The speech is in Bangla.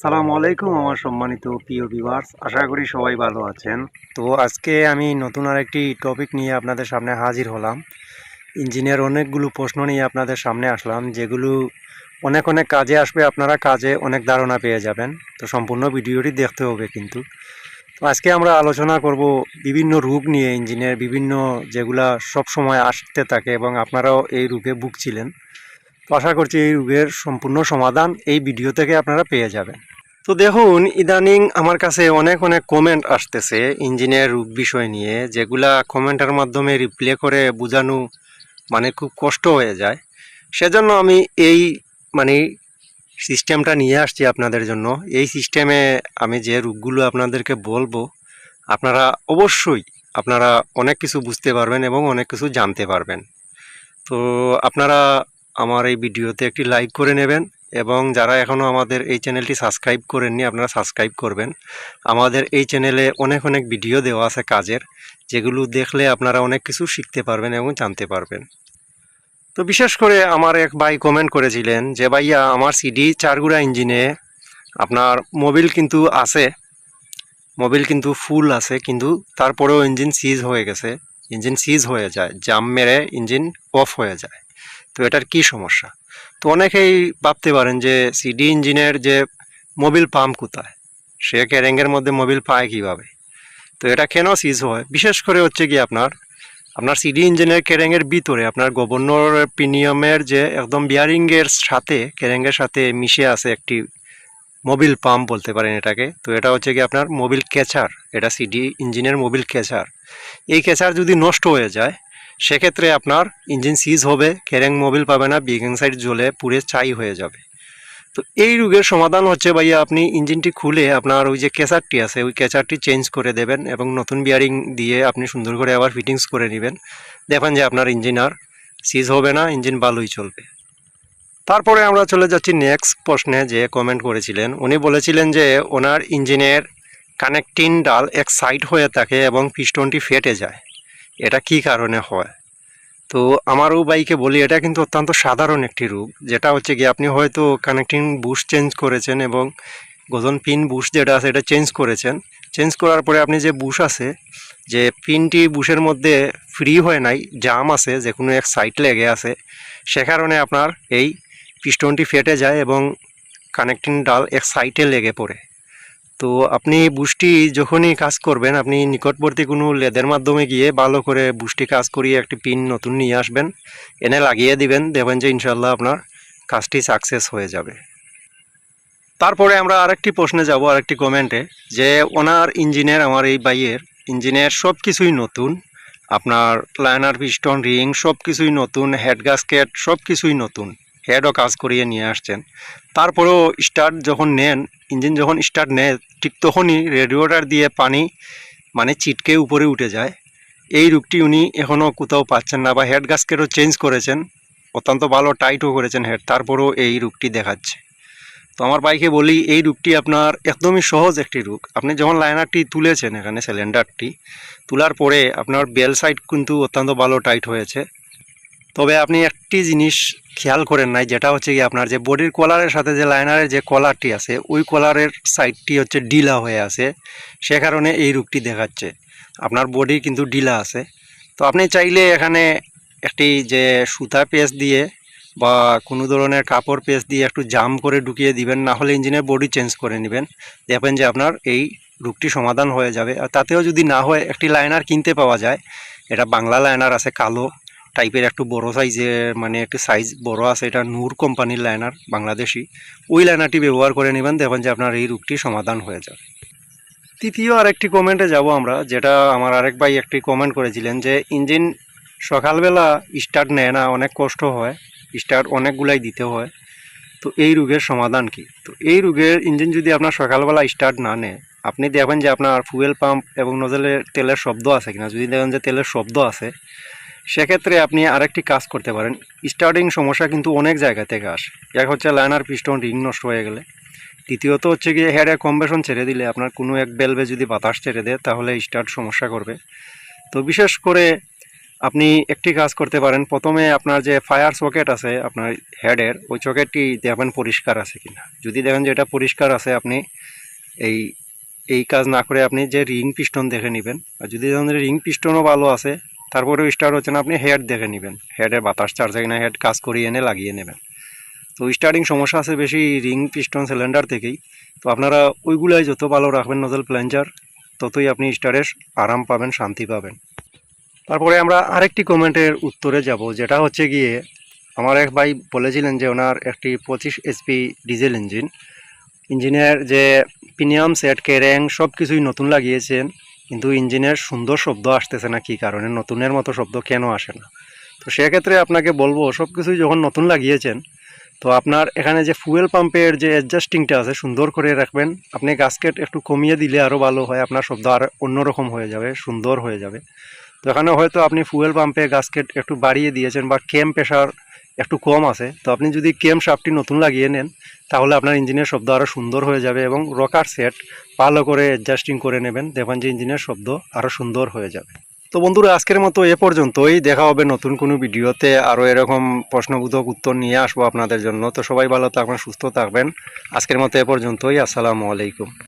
সালামু আলাইকুম, আমার সম্মানিত প্রিয় ভিউয়ার্স আশা করি সবাই ভালো আছেন। তো আজকে আমি নতুন আরেকটি টপিক নিয়ে আপনাদের সামনে হাজির হলাম। ইঞ্জিনের অনেকগুলো প্রশ্ন নিয়ে আপনাদের সামনে আসলাম, যেগুলো অনেক অনেক কাজে আসবে, আপনারা কাজে অনেক ধারণা পেয়ে যাবেন। তো সম্পূর্ণ ভিডিওটি দেখতে হবে কিন্তু। তো আজকে আমরা আলোচনা করব বিভিন্ন রূপ নিয়ে ইঞ্জিনের বিভিন্ন যেগুলা সব সময় আসতে থাকে এবং আপনারাও এই রূপে ভুগছিলেন। তো আশা করছি এই রোগের সম্পূর্ণ সমাধান এই ভিডিও থেকে আপনারা পেয়ে যাবেন। তো দেখুন, ইদানিং আমার কাছে অনেক অনেক কমেন্ট আসতেছে ইঞ্জিনের রোগ বিষয় নিয়ে, যেগুলা কমেন্টের মাধ্যমে রিপ্লে করে বোঝানো মানে খুব কষ্ট হয়ে যায়। সেজন্য আমি এই মানে সিস্টেমটা নিয়ে আসছি আপনাদের জন্য। এই সিস্টেমে আমি যে রোগগুলো আপনাদেরকে বলব, আপনারা অবশ্যই আপনারা অনেক কিছু বুঝতে পারবেন এবং অনেক কিছু জানতে পারবেন। তো আপনারা আমার এই ভিডিওতে একটি লাইক করে নেবেন এবং যারা এখনও আমাদের এই চ্যানেলটি সাবস্ক্রাইব করেননি, আপনারা সাবস্ক্রাইব করবেন। আমাদের এই চ্যানেলে অনেক অনেক ভিডিও দেওয়া আছে কাজের, যেগুলো দেখলে আপনারা অনেক কিছু শিখতে পারবেন এবং জানতে পারবেন। তো বিশেষ করে আমার এক ভাই কমেন্ট করেছিলেন যে, ভাইয়া, আমার সিডি চারগুড়া ইঞ্জিনে আপনার মোবিল কিন্তু আছে মোবিল কিন্তু ফুল আছে, কিন্তু তারপরেও ইঞ্জিন সিজ হয়ে গেছে ইঞ্জিন সিজ হয়ে যায় জাম মেরে ইঞ্জিন অফ হয়ে যায়। তো এটার কি সমস্যা? তো অনেকেই ভাবতে পারেন যে সিডি ইঞ্জিনের যে মোবিল পাম্প কোথায়? সে ক্যারেঙ্গের মধ্যে মোবিল পায় কীভাবে? তো এটা কেন সিজ হয়? বিশেষ করে হচ্ছে কি আপনার আপনার সিডি ইঞ্জিনের ক্যারেঙ্গের ভিতরে আপনার গভর্নর প্রিমিয়ামের যে একদম বিয়ারিংয়ের সাথে ক্যারেঙ্গের সাথে মিশে আছে একটি মোবিল পাম্প বলতে পারেন এটাকে। তো এটা হচ্ছে কি আপনার মোবিল ক্যাচার এটা সিডি ইঞ্জিনের মোবিল ক্যাচার এই ক্যাচার যদি নষ্ট হয়ে যায় সেক্ষেত্রে আপনার ইঞ্জিন সিজ হবে ক্যারেং মোবিল পাবে না বিগিং সাইড জ্বলে পুড়ে চাই হয়ে যাবে। তো এই রোগের সমাধান হচ্ছে ভাইয়া আপনি ইঞ্জিনটি খুলে আপনার ওই যে ক্যাচারটি আছে, ওই ক্যাচারটি চেঞ্জ করে দেবেন এবং নতুন বিয়ারিং দিয়ে আপনি সুন্দর করে আবার ফিটিংস করে নেবেন। দেখেন যে আপনার ইঞ্জিন আর সিজ হবে না ইঞ্জিন ভালোই চলবে। তারপরে আমরা চলে যাচ্ছি নেক্সট প্রশ্নে যে কমেন্ট করেছিলেন। উনি বলেছিলেন যে ওনার ইঞ্জিনের কানেক্টিং ডাল এক সাইড হয়ে থাকে এবং পিস্টনটি ফেটে যায়। এটা কি কারণে হয়? তো আমারও বাইকে বলি, এটা কিন্তু অত্যন্ত সাধারণ একটি রোগ, যেটা হচ্ছে কি আপনি হয়তো কানেক্টিং বুশ চেঞ্জ করেছেন এবং গোজন পিন বুশ যেটা আছে এটা চেঞ্জ করেছেন। চেঞ্জ করার পরে আপনি যে বুশ আছে, যে পিনটি বুশের মধ্যে ফ্রি হয় নাই জাম আছে, যে কোনো এক সাইড লেগে আছে, সে কারণে আপনার এই পিস্টনটি ফেটে যায় এবং কানেক্টিং ডাল এক সাইডে লেগে পড়ে। তো আপনি বুষ্টি যখনই কাজ করবেন, আপনি নিকটবর্তী কোনো লেদের মাধ্যমে গিয়ে ভালো করে বুষ্টি কাজ করিয়ে একটি পিন নতুন নিয়ে আসবেন। এনে লাগিয়ে দিবেন, দেখবেন যে ইনশাল্লাহ আপনার কাজটি সাকসেস হয়ে যাবে। তারপরে আমরা আরেকটি প্রশ্নে যাব, আরেকটি কমেন্টে যে ওনার ইঞ্জিনের, আমার এই বাইয়ের ইঞ্জিনের সব কিছুই নতুন, আপনার লাইনার পিস্টন রিং সব কিছুই নতুন হেড গাস্কেট সব কিছুই নতুন। হেডও কাজ করিয়ে নিয়ে আসছেন। তারপরেও স্টার্ট যখন নেন ইঞ্জিন যখন স্টার্ট নেয়, ঠিক তখনই রেডিওটার দিয়ে পানি মানে চিটকে উপরে উঠে যায়। এই রূপটি উনি এখনও কোথাও পাচ্ছেন না বা হেড গাস্কেটও চেঞ্জ করেছেন, অত্যন্ত ভালো টাইটও করেছেন হেড তারপরেও এই রূপটি দেখাচ্ছে। তো আমার বাইকে বলি, এই রূপটি আপনার একদমই সহজ একটি রূপ। আপনি যখন লাইনারটি তুলেছেন এখানে সিলিন্ডারটি তোলার পরে আপনার বেল সাইড কিন্তু অত্যন্ত ভালো টাইট হয়েছে। তবে আপনি একটি জিনিস খেয়াল করেন নাই, যেটা হচ্ছে কি আপনার যে বডির কলারের সাথে যে লাইনারের যে কলারটি আছে, ওই কলারের সাইডটি হচ্ছে ডিলা হয়ে আছে। সে কারণে এই রূপটি দেখাচ্ছে। আপনার বডি কিন্তু ডিলা আছে। তো আপনি চাইলে এখানে একটি যে সুতা পেস্ট দিয়ে বা কোনো ধরনের কাপড় পেস্ট দিয়ে একটু জাম করে ঢুকিয়ে দিবেন, না হলে ইঞ্জিনের বডি চেঞ্জ করে নেবেন। দেখবেন যে আপনার এই রূপটি সমাধান হয়ে যাবে। আর তাতেও যদি না হয়, একটি লাইনার কিনতে পাওয়া যায়। এটা বাংলা লাইনার আছে, কালো। টাইপের একটু বড় সাইজের মানে একটু সাইজ বড় আছে, এটা নূর কোম্পানির লাইনার বাংলাদেশি। ওই লাইনারটি ব্যবহার করে নেবেন, দেখবেন যে আপনার এই রোগটি সমাধান হয়ে যাবে। তৃতীয় আরেকটি কমেন্টে যাব আমরা, যেটা আমার আরেক ভাই একটি কমেন্ট করেছিলেন যে ইঞ্জিন সকালবেলা স্টার্ট নেয় না, অনেক কষ্ট হয় স্টার্ট অনেকগুলাই দিতে হয়, তো এই রোগের সমাধান কি? তো এই রোগের ইঞ্জিন যদি আপনার সকালবেলা স্টার্ট না নেয়, আপনি দেখবেন যে আপনার ফুয়েল পাম্প এবং নজলের তেলের শব্দ আছে কিনা? যদি দেখেন যে তেলের শব্দ আছে সেক্ষেত্রে আপনি আরেকটি কাজ করতে পারেন। স্টার্টিং সমস্যা কিন্তু অনেক জায়গা থেকে আসে। এক হচ্ছে লাইনার পিস্টন রিং নষ্ট হয়ে গেলে। দ্বিতীয়ত হচ্ছে গিয়ে হেডে কম্বেশন ছেড়ে দিলে আপনার কোনো এক বেলবে যদি বাতাস ছেড়ে দেয়, তাহলে স্টার্ট সমস্যা করবে। তো বিশেষ করে আপনি একটি কাজ করতে পারেন। প্রথমে আপনার যে ফায়ার সকেট আছে আপনার হেডের, ওই সকেটটি দেখবেন পরিষ্কার আছে কিনা। যদি দেখেন যে এটা পরিষ্কার আছে, আপনি এই এই কাজ না করে আপনি যে রিং পিস্টন দেখে নেবেন। আর যদি দেখেন যে রিং পিস্টনও ভালো আছে তারপরেও স্টার হচ্ছে না, আপনি হেড দেখে নেবেন। হেডের বাতাস চার্জে কিনা হেড কাজ করিয়ে এনে লাগিয়ে নেবেন। তো স্টার্টিং সমস্যা আছে বেশি রিং পিস্টন সিলিন্ডার থেকেই। তো আপনারা ওইগুলাই যত ভালো রাখবেন নজল প্ল্যাঞ্জার ততই আপনি স্টারের আরাম পাবেন, শান্তি পাবেন। তারপরে আমরা আরেকটি কমেন্টের উত্তরে যাব, যেটা হচ্ছে গিয়ে আমার এক ভাই বলেছিলেন যে ওনার একটি পঁচিশ এসপি ডিজেল ইঞ্জিন ইঞ্জিনের যে প্রিমিয়াম সেট কেরেং সব কিছুই নতুন লাগিয়েছেন। কিন্তু ইঞ্জিনের সুন্দর শব্দ আসতেছে না কী কারণে? নতুনের মতো শব্দ কেন আসে না? তো সেক্ষেত্রে আপনাকে বলব, সব কিছুই যখন নতুন লাগিয়েছেন, তো আপনার এখানে যে ফুয়েল পাম্পের যে অ্যাডজাস্টিংটা আছে, সুন্দর করে রাখবেন। আপনি গাছকেট একটু কমিয়ে দিলে আরও ভালো হয়, আপনার শব্দ আর অন্যরকম হয়ে যাবে, সুন্দর হয়ে যাবে। তো এখানে হয়তো আপনি ফুয়েল পাম্পে গাছকেট একটু বাড়িয়ে দিয়েছেন বা কেম প্রেশার একটু কম আছে। তো আপনি যদি কেম শাফটটি নতুন লাগিয়ে নেন, তাহলে আপনার ইঞ্জিনের শব্দ আরও সুন্দর হয়ে যাবে এবং রকার সেট ভালো করে অ্যাডজাস্টিং করে নেবেন, দেখবেন যে ইঞ্জিনের শব্দ আরও সুন্দর হয়ে যাবে। তো বন্ধুরা, আজকের মতো এ পর্যন্তই। দেখা হবে নতুন কোনো ভিডিওতে। আরও এরকম প্রশ্নবোধক উত্তর নিয়ে আসব আপনাদের জন্য। তো সবাই ভালো থাকবেন, সুস্থ থাকবেন। আজকের মতো এ পর্যন্তই। আসসালামু আলাইকুম।